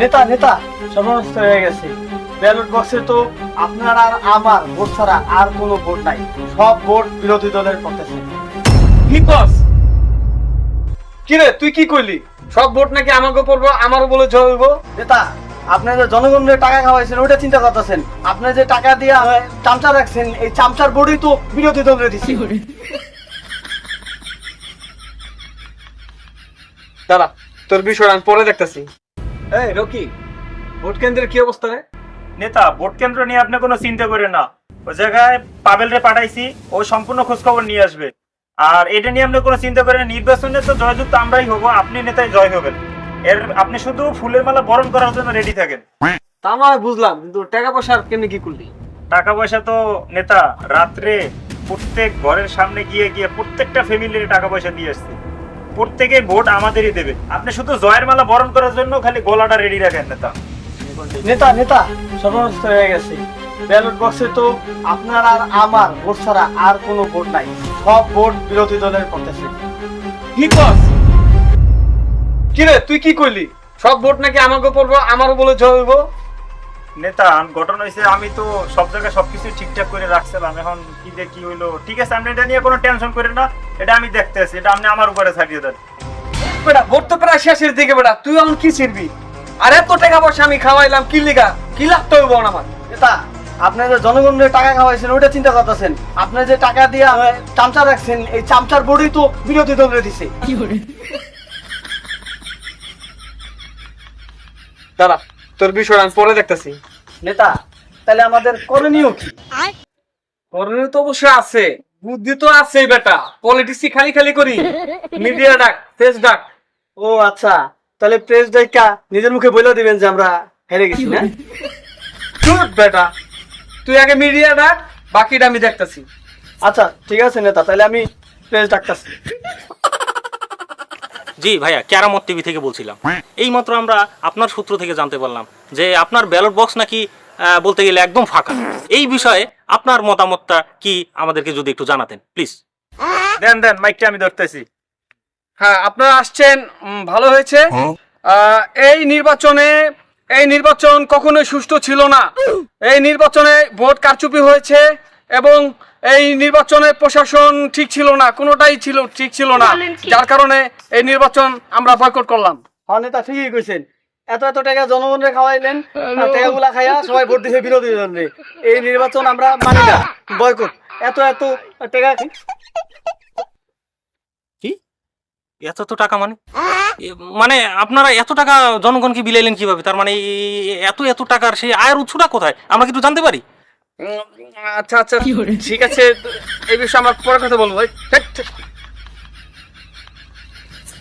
নেতা নেতা সমস্ত হয়ে গেছে। ব্যালট বক্সে তো আপনার আর আমার ভোট ছাড়া আর কোনো ভোট নাই। সব ভোট বিরোধী দলের পক্ষে। কি কস? কিরে তুই কি করলি? সব ভোট নাকি আমাকে পড়ব আমারও বলে জয় হইব নেতা আপনার যে জনগণের টাকা খাওয়াইছেন ওটা চিন্তা করতেছেন। আপনি যে টাকা দিয়ে চামচা রাখছেন এই চামচার বোর্ডই তো বিরোধী দলের দিচ্ছে দাঁড়া তোর বিষয় আমি পরে দেখতেছি। এই রকি ভোট কেন্দ্রের কি অবস্থা রে? নেতা ভোট কেন্দ্র নিয়ে আপনি কোনো চিন্তা করেন না। ওই জায়গায় পাবেল রে পাঠাইছি ও সম্পূর্ণ খোঁজ খবর নিয়ে আসবে। আর এটা নিয়ে আপনি কোনো চিন্তা করেন নির্বাচনে তো জয়যুক্ত আমরাই হব আপনি নেতায় জয় হবেন। এর আপনি শুধু ফুলের মালা বরণ করার জন্য রেডি থাকেন। তা নয় বুঝলাম কিন্তু টাকা পয়সার কেমনি কি করলি? টাকা পয়সা তো নেতা রাত্রে প্রত্যেক ঘরের সামনে গিয়ে গিয়ে প্রত্যেকটা ফ্যামিলির টাকা পয়সা দিয়ে আসছে। প্রত্যেকে ভোট আমাদেরই দেবে। আপনি শুধু জয়ের মালা বরণ করার জন্য খালি গলাটা রেডি রাখেন নেতা। নেতা নেতা সমস্ত হয়ে গেছে। ব্যালট বক্সে তো আপনার আর আমার ভোট ছাড়া আর কোনো ভোট নাই। সব ভোট বিরোধী দলের পক্ষে কি কস কিরে তুই কি করলি? সব ভোট নাকি আমাকে পড়ব আমারও বলে জয় হইব? নেতা ঘটনা হয়েছে আমি তো সব জায়গায় সবকিছু ঠিকঠাক করে রাখছিলাম। এখন কি দিয়ে কি হইল? ঠিক আছে আপনি এটা নিয়ে কোনো টেনশন করেন না। এটা আমি দেখতেছি এটা আপনি আমার উপরে ছাড়িয়ে দেন। বেটা ভোট তো প্রায় শেষের দিকে বেটা তুই এখন কি ছিড়বি? আর এত টাকা পয়সা আমি খাওয়াইলাম কি লিগা? কি লাগতে হইব না আমার? নেতা আপনি যে জনগণের টাকা খাওয়াইছেন ওটা চিন্তা করতেছেন। আপনি যে টাকা দিয়ে চামচা রাখছেন এই চামচার বোর্ডই তো বিরোধী দলের দিছে। দাঁড়া তোর বিষয় আমি পরে দেখতেছি। নেতা তাহলে আমাদের করণীয় কি? করণীয় তো অবশ্যই আছে। বুদ্ধি তো আছেই বেটা। পলিটিক্স খালি খালি করি। মিডিয়া ডাক ফেস ডাক। ও আচ্ছা। তাহলে প্রেস ডাইকা নিজের মুখে বলে দিবেন যে আমরা হেরে গেছি না? চুপ বেটা। তুই আগে মিডিয়া ডাক বাকিটা আমি দেখতেছি। আচ্ছা ঠিক আছে নেতা তাহলে আমি প্রেস ডাকতাছি। জি ভাইয়া ক্যারামত টিভি থেকে বলছিলাম। এই মাত্র আমরা আপনার সূত্র থেকে জানতে পারলাম যে আপনার ব্যালট বক্স নাকি বলতে গেলে একদম ফাঁকা। এই বিষয়ে আপনার মতামতটা কি আমাদেরকে যদি একটু জানাতেন প্লিজ দেন দেন মাইকটা আমি ধরতেছি। হ্যাঁ আপনারা আসছেন ভালো হয়েছে। এই নির্বাচনে এই নির্বাচন কখনোই সুষ্ঠু ছিল না। এই নির্বাচনে ভোট কারচুপি হয়েছে এবং এই নির্বাচনে প্রশাসন ঠিক ছিল না কোনোটাই ছিল ঠিক ছিল না। যার কারণে এই নির্বাচন আমরা বয়কট করলাম। হ্যাঁ নেতা ঠিকই কইছেন। এত এত টাকা জনগণরে খাওয়াইলেন আর টাকাগুলা খাইয়া সবাই ভোট দিছে বিরোধী দলে এই নির্বাচন আমরা মানি না। বয়কট। এত এত টাকা কি? এত এত টাকা মানে? মানে আপনারা এত টাকা জনগণকে বিলাইলেন কীভাবে? তার মানে এত এত টাকার সেই আয়ের উৎসটা কোথায়? আমরা কি একটু জানতে পারি? আচ্ছা আচ্ছা। ঠিক আছে এই বিষয়ে আমার পরে কথা বলব।